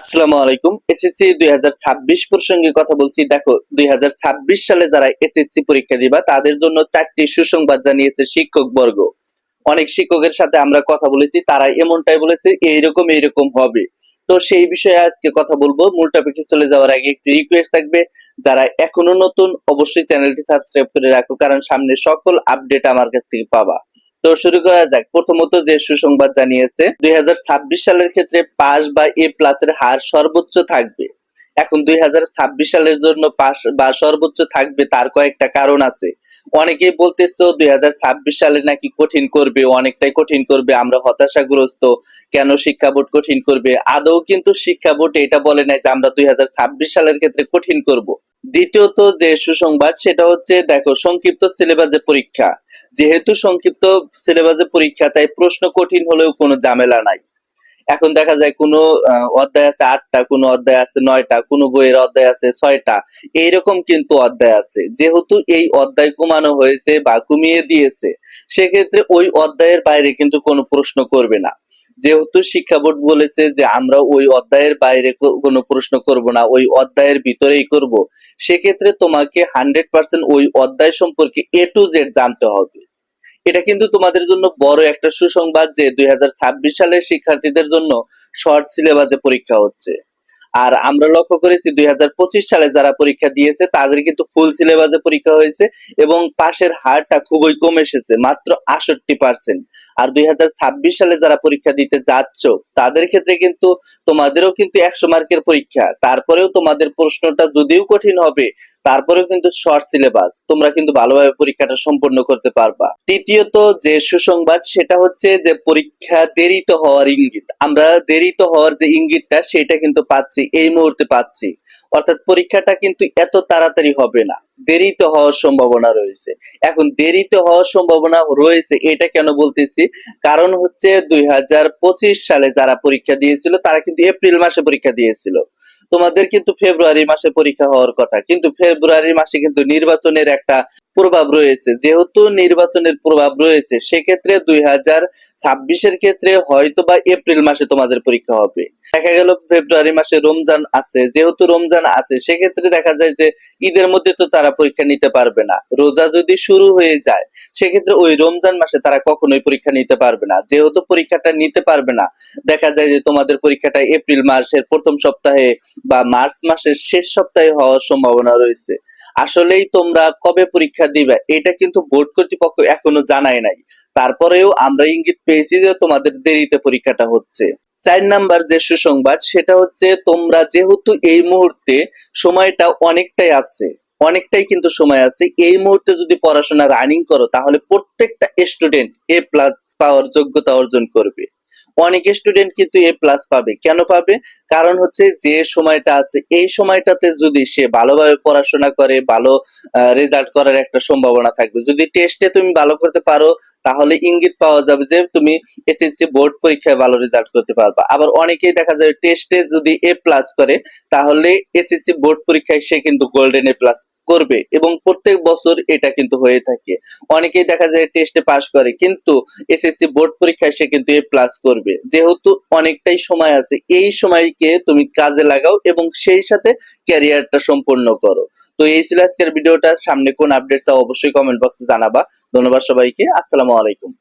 আসসালামু আলাইকুম। এসএসসি দুই প্রসঙ্গে কথা বলছি। দেখো, দুই সালে যারা এসএসসি পরীক্ষা দিবা, তাদের জন্য চারটি সুসংবাদ জানিয়েছে শিক্ষক বর্গ। অনেক শিক্ষকের সাথে আমরা কথা বলেছি, তারা এমনটাই বলেছে, এইরকম এইরকম হবে। তো সেই বিষয়ে আজকে কথা বলব। মূল টপিকে চলে যাওয়ার আগে একটি রিকোয়েস্ট থাকবে। যারা এখনও নতুন, অবশ্যই চ্যানেলটি সাবস্ক্রাইব করে রাখো, কারণ সামনে সকল আপডেট আমার কাছ থেকে পাবা। তো শুরু করা যাক। প্রথমত যে সুসংবাদ জানিয়েছে, দুই সালের ক্ষেত্রে পাস বা এ প্লাস এর হার সর্বোচ্চ থাকবে। এখন দুই সালের জন্য পাস বা সর্বোচ্চ থাকবে তার কয়েকটা কারণ আছে। অনেকেই বলতেছো দুই হাজার ছাব্বিশ সালে নাকি কঠিন করবে, অনেকটাই কঠিন করবে, আমরা হতাশাগ্রস্ত। কেন শিক্ষা বোর্ড কঠিন করবে? আদৌ কিন্তু শিক্ষা বোর্ড এটা বলে নাই যে আমরা দুই হাজার ছাব্বিশ সালের ক্ষেত্রে কঠিন করব। দ্বিতীয়ত যে সুসংবাদ, সেটা হচ্ছে, দেখো, সংক্ষিপ্ত সিলেবাসে পরীক্ষা। যেহেতু সংক্ষিপ্ত সিলেবাসে পরীক্ষা, তাই প্রশ্ন কঠিন হলেও কোনো ঝামেলা নাই। এখন দেখা যায় কোনো অধ্যায় আছে আটটা, কোনো অধ্যায় আছে নয়টা, কোনো বইয়ের অধ্যায় আছে ছয়টা, এইরকম কিন্তু অধ্যায় আছে। যেহেতু এই অধ্যায় কমানো হয়েছে বা কমিয়ে দিয়েছে, সেক্ষেত্রে ওই অধ্যায়ের বাইরে কিন্তু কোনো প্রশ্ন করবে না। যেহেতু শিক্ষা বোর্ড বলেছে যে আমরা ওই অধ্যায়ের বাইরে কোনো প্রশ্ন করব না, ওই অধ্যায়ের ভিতরেই করব। সেক্ষেত্রে তোমাকে হান্ড্রেড পার্সেন্ট ওই অধ্যায় সম্পর্কে এ টু জেড জানতে হবে। এটা কিন্তু তোমাদের জন্য বড় একটা সুসংবাদ যে দুই সালের শিক্ষার্থীদের জন্য শর্ট সিলেবাসে পরীক্ষা হচ্ছে। আর আমরা লক্ষ্য করেছি দুই হাজার পঁচিশ সালে যারা পরীক্ষা দিয়েছে, তাদের কিন্তু ফুল সিলেবাসে পরীক্ষা হয়েছে এবং পাশের হারটা খুবই কম এসেছে, মাত্র আষট্টি পার্সেন্ট আর দুই সালে যারা পরীক্ষা দিতে যাচ্ছ, তাদের ক্ষেত্রে কিন্তু তোমাদেরও কিন্তু একশো মার্কের পরীক্ষা। তারপরেও তোমাদের প্রশ্নটা যদিও কঠিন হবে, তারপরেও কিন্তু শর্ট সিলেবাস তোমরা কিন্তু ভালোভাবে পরীক্ষাটা সম্পন্ন করতে পারবা। তৃতীয়ত যে সুসংবাদ, সেটা হচ্ছে যে পরীক্ষা দেরিত হওয়ার ইঙ্গিত। আমরা দেরিত হওয়ার যে ইঙ্গিতটা, সেটা কিন্তু পাচ্ছি এই মুহূর্তে পাচ্ছি। অর্থাৎ পরীক্ষাটা কিন্তু এত তাড়াতাড়ি হবে না। দেরিতে হওয়ার সম্ভাবনা রয়েছে। এখন দেরিতে হওয়ার সম্ভাবনা রয়েছে, এটা কেন বলতেছি? কারণ হচ্ছে দুই হাজার পঁচিশ সালে যারা পরীক্ষা দিয়েছিল, তারা কিন্তু এপ্রিল মাসে পরীক্ষা দিয়েছিল। তোমাদের কিন্তু ফেব্রুয়ারি মাসে পরীক্ষা হওয়ার কথা। কিন্তু ফেব্রুয়ারি মাসে কিন্তু নির্বাচনের একটা প্রভাব রয়েছে। যেহেতু নির্বাচনের প্রভাব রয়েছে, সেক্ষেত্রে দুই হাজার ছাব্বিশের ক্ষেত্রে হয়তো বা এপ্রিল মাসে তোমাদের পরীক্ষা হবে। দেখা গেল ফেব্রুয়ারি মাসে রমজান আছে। যেহেতু রমজান আছে, সেক্ষেত্রে দেখা যায় যে ঈদের মধ্যে তো তারা পরীক্ষা নিতে পারবে না। রোজা যদি শুরু হয়ে যায়, সেক্ষেত্রে ওই রমজান মাসে তারা কখনোই পরীক্ষা নিতে পারবে না। যেহেতু পরীক্ষাটা নিতে পারবে না, দেখা যায় যে তোমাদের পরীক্ষাটা এপ্রিল মাসের প্রথম সপ্তাহে বা মার্চ মাসের শেষ সপ্তাহে হওয়ার সম্ভাবনা রয়েছে। আসলেই তোমরা কবে পরীক্ষা দিবে? এটা কিন্তু বোর্ড কর্তৃপক্ষ এখনও জানায় নাই। তারপরেও আমরা ইঙ্গিত পেয়েছি যে তোমাদের দেরিতে পরীক্ষাটা হচ্ছে। চার নাম্বার যে সুসংবাদ, সেটা হচ্ছে তোমরা যেহেতু এই মুহূর্তে সময়টা অনেকটাই আছে, অনেকটাই কিন্তু সময় আছে, এই মুহূর্তে যদি পড়াশোনা রানিং করো, তাহলে প্রত্যেকটা স্টুডেন্ট এ প্লাস পাওয়ার যোগ্যতা অর্জন করবে। অনেক স্টুডেন্ট কিন্তু এ প্লাস পাবে। কেন পাবে? কারণ হচ্ছে যে সময়টা আছে, এই সময়টাতে যদি সে ভালোভাবে পড়াশোনা করে, ভালো রেজাল্ট করার একটা সম্ভাবনা থাকবে। যদি টেস্টে তুমি ভালো করতে পারো তাহলে ইঙ্গিত পাওয়া যাবে যে তুমি এসএসসি বোর্ড পরীক্ষায় ভালো রেজাল্ট করতে পারবা। আবার অনেকেই দেখা যায় টেস্টে যদি এ প্লাস করে, তাহলে এসএসসি বোর্ড পরীক্ষায় সে কিন্তু গোল্ডেন এ প্লাস করবে এবং প্রত্যেক বছর এটা কিন্তু হয়ে থাকে। অনেকেই দেখা যায় টেস্টে পাস করে, কিন্তু এসএসসি বোর্ড পরীক্ষায় সে কিন্তু এ প্লাস করবে। যেহেতু অনেকটাই সময় আছে, এই সময়কে তুমি কাজে লাগাও এবং সেই সাথে ক্যারিয়ারটা সম্পূর্ণ করো। তো এই ছিল আজকের ভিডিওটা। সামনে কোন আপডেট চাও অবশ্যই কমেন্ট বক্সে জানাবা। ধন্যবাদ সবাইকে। আসসালামু আলাইকুম।